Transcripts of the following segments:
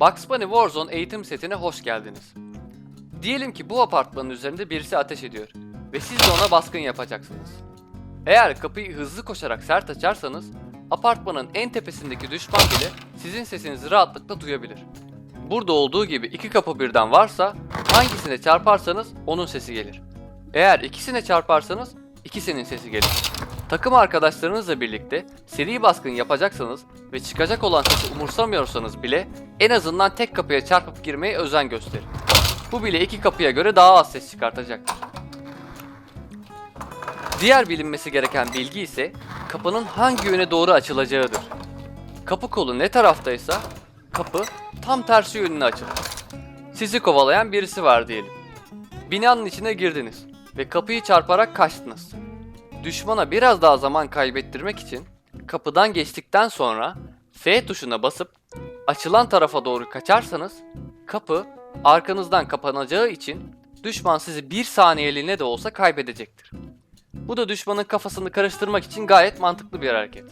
Bugs Bunny Warzone eğitim setine hoş geldiniz. Diyelim ki bu apartmanın üzerinde birisi ateş ediyor ve siz de ona baskın yapacaksınız. Eğer kapıyı hızlı koşarak sert açarsanız apartmanın en tepesindeki düşman bile sizin sesinizi rahatlıkla duyabilir. Burada olduğu gibi iki kapı birden varsa hangisine çarparsanız onun sesi gelir. Eğer ikisine çarparsanız ikisinin sesi gelir. Takım arkadaşlarınızla birlikte seri baskın yapacaksanız ve çıkacak olan sesi umursamıyorsanız bile en azından tek kapıya çarpıp girmeye özen gösterin. Bu bile iki kapıya göre daha az ses çıkartacaktır. Diğer bilinmesi gereken bilgi ise kapının hangi yöne doğru açılacağıdır. Kapı kolu ne taraftaysa kapı tam tersi yönüne açılır. Sizi kovalayan birisi var diyelim. Binanın içine girdiniz ve kapıyı çarparak kaçtınız. Düşmana biraz daha zaman kaybettirmek için kapıdan geçtikten sonra F tuşuna basıp açılan tarafa doğru kaçarsanız kapı arkanızdan kapanacağı için düşman sizi bir saniyeliğine de olsa kaybedecektir. Bu da düşmanın kafasını karıştırmak için gayet mantıklı bir hareket.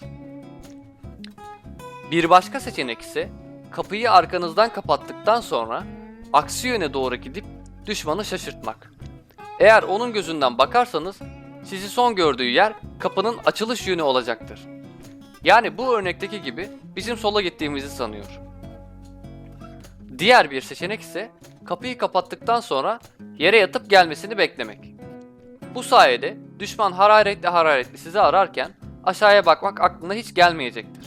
Bir başka seçenek ise kapıyı arkanızdan kapattıktan sonra aksi yöne doğru gidip düşmanı şaşırtmak. Eğer onun gözünden bakarsanız sizi son gördüğü yer kapının açılış yönü olacaktır. Yani bu örnekteki gibi bizim sola gittiğimizi sanıyor. Diğer bir seçenek ise kapıyı kapattıktan sonra yere yatıp gelmesini beklemek. Bu sayede düşman hararetli hararetli sizi ararken aşağıya bakmak aklına hiç gelmeyecektir.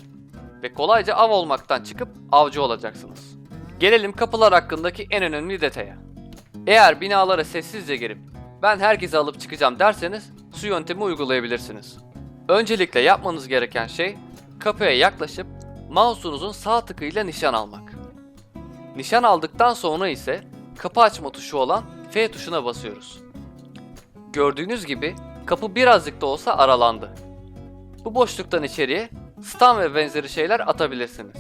Ve kolayca av olmaktan çıkıp avcı olacaksınız. Gelelim kapılar hakkındaki en önemli detaya. Eğer binalara sessizce girip ben herkesi alıp çıkacağım derseniz şu yöntemi uygulayabilirsiniz. Öncelikle yapmanız gereken şey kapıya yaklaşıp mouse'unuzun sağ tıkıyla nişan almak. Nişan aldıktan sonra ise kapı açma tuşu olan F tuşuna basıyoruz. Gördüğünüz gibi kapı birazcık da olsa aralandı. Bu boşluktan içeriye stun ve benzeri şeyler atabilirsiniz.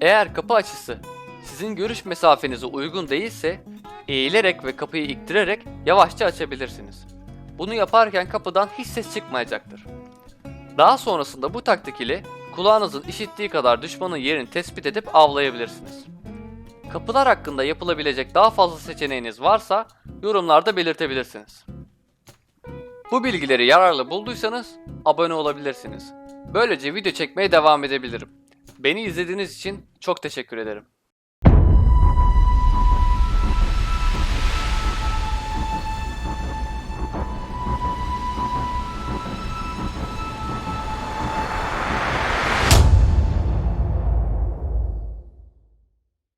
Eğer kapı açısı sizin görüş mesafenize uygun değilse eğilerek ve kapıyı iktirerek yavaşça açabilirsiniz. Bunu yaparken kapıdan hiç ses çıkmayacaktır. Daha sonrasında bu taktik ile kulağınızın işittiği kadar düşmanın yerini tespit edip avlayabilirsiniz. Kapılar hakkında yapılabilecek daha fazla seçeneğiniz varsa yorumlarda belirtebilirsiniz. Bu bilgileri yararlı bulduysanız abone olabilirsiniz. Böylece video çekmeye devam edebilirim. Beni izlediğiniz için çok teşekkür ederim.